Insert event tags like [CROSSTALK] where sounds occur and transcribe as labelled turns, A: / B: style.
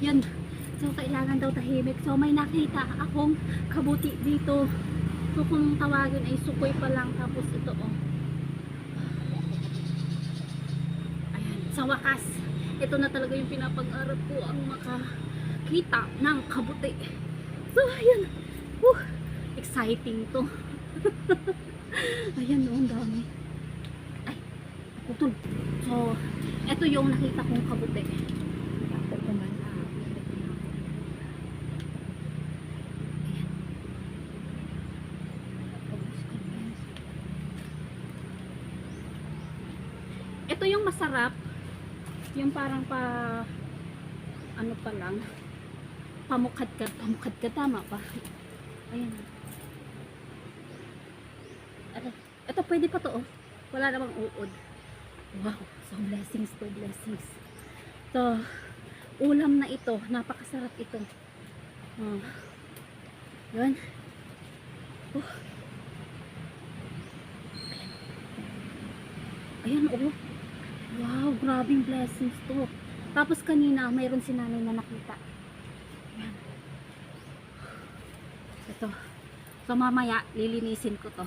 A: Yun. So, kailangan daw tahimik. So, may nakita akong kabuti dito. So, kung tawagin ay sukoy pa lang. Tapos ito, oh. Ayan. Sa wakas, ito na talaga yung pinapag-arap ko ang makakita ng kabuti. So, ayan. Whew. Exciting to. [LAUGHS] ayan, oh, ang dami. Ay, putol. So, ito yung nakita kong kabuti. Ito naman, ah, Ayan. Ito yung masarap. Yung parang pa ano pa lang pamukad ka, pamukad ka tama pa. Ayan. Ito, ito pwede pa to oh. Wala namang uod. Wow, so blessings to blessings. So, ulam na ito, napakasarap ito. Oh. Yun. Oh. Ayan, oh. Grabing blessings to. Tapos kanina, mayroon si nanay na nakita. Ayan. Ito. So mamaya, lilinisin ko to.